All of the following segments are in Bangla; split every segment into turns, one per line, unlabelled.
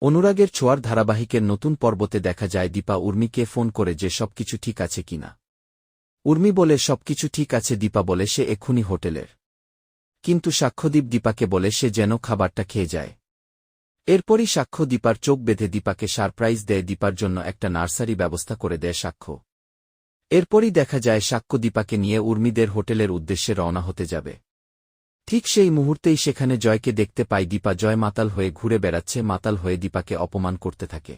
অনুরাগের ছোঁয়ার ধারাবাহিকের নতুন পর্বতে দেখা যায় দীপা উর্মিকে ফোন করে যে সবকিছু ঠিক আছে কিনা উর্মি বলে, সবকিছু ঠিক আছে দীপা বলে সে এক্ষুনি হোটেলের। কিন্তু সাক্ষ্যদীপ দীপাকে বলে সে যেন খাবারটা খেয়ে যায়। এরপরই সাক্ষ্য দীপার চোখ বেঁধে দীপাকে সারপ্রাইজ দেয়, দীপার জন্য একটা নার্সারি ব্যবস্থা করে দেয় সাক্ষ্য। এরপরই দেখা যায় সাক্ষ্য দীপাকে নিয়ে উর্মিদের হোটেলের উদ্দেশ্যে রওনা হতে যাবে। ঠিক সেই মুহূর্তেই সেখানে জয়কে দেখতে পাই দীপা জয় মাতাল হয়ে ঘুরে বেড়াচ্ছে, মাতাল হয়ে দীপাকে অপমান করতে থাকে।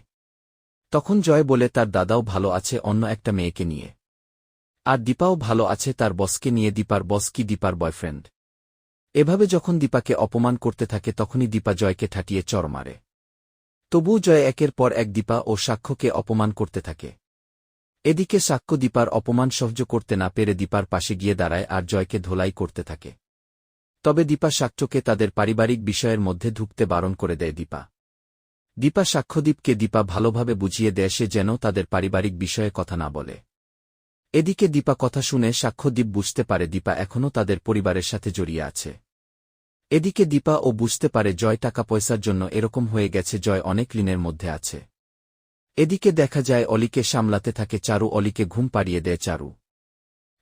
তখন জয় বলে, তার দাদাও ভালো আছে, অন্য একটা মেয়েকে নিয়ে। আর দীপাও ভালো আছে, তার বসকে নিয়ে দীপার বস কি দীপার বয়ফ্রেন্ড। এভাবে যখন দীপাকে অপমান করতে থাকে, তখনই দীপা জয়কে ঠাটিয়ে চর মারে। তবুও জয় একের পর এক দীপা ও সাক্ষ্যকে অপমান করতে থাকে। এদিকে সাক্ষ্য দীপার অপমান সহ্য করতে না পেরে দীপার পাশে গিয়ে দাঁড়ায় আর জয়কে ধোলাই করতে থাকে। তবে দীপা সাক্ষ্যকে তাদের পারিবারিক বিষয়ের মধ্যে ঢুকতে বারণ করে দেয় দীপা। দীপা সাক্ষ্যদীপকে দীপা ভালোভাবে বুঝিয়ে দেয় সে যেন তাদের পারিবারিক বিষয়ে কথা না বলে। এদিকে দীপা কথা শুনে সাক্ষ্যদীপ বুঝতে পারে দীপা এখনও তাদের পরিবারের সাথে জড়িয়ে আছে। এদিকে দীপা ও বুঝতে পারে জয় টাকা পয়সার জন্য এরকম হয়ে গেছে জয় অনেক ঋণের মধ্যে আছে। এদিকে দেখা যায় অলিকে সামলাতে থাকে চারু অলিকে ঘুম পাড়িয়ে দেয় চারু।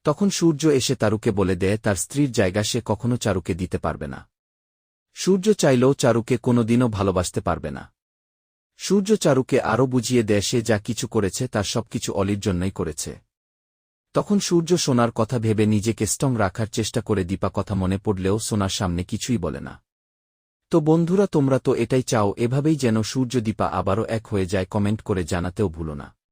তখন সূর্য এসে তারুকে বলে দেয়, তার স্ত্রীর জায়গা সে কখনো চারুকে দিতে পারবে না। সূর্য চাইলেও চারুকে কোনোদিনও ভালোবাসতে পারবে না। সূর্য চারুকে আরও বুঝিয়ে দেয়, সে যা কিছু করেছে, তার সবকিছু অলির জন্যই করেছে। তখন সূর্য সোনার কথা ভেবে নিজেকে স্টং রাখার চেষ্টা করে দীপা কথা মনে পড়লেও সোনার সামনে কিছুই বলে না। তো বন্ধুরা, তোমরা তো এটাই চাও, এভাবেই যেন সূর্য দীপা আবারও এক হয়ে যায়, কমেন্ট করে জানাতেও ভুলো না।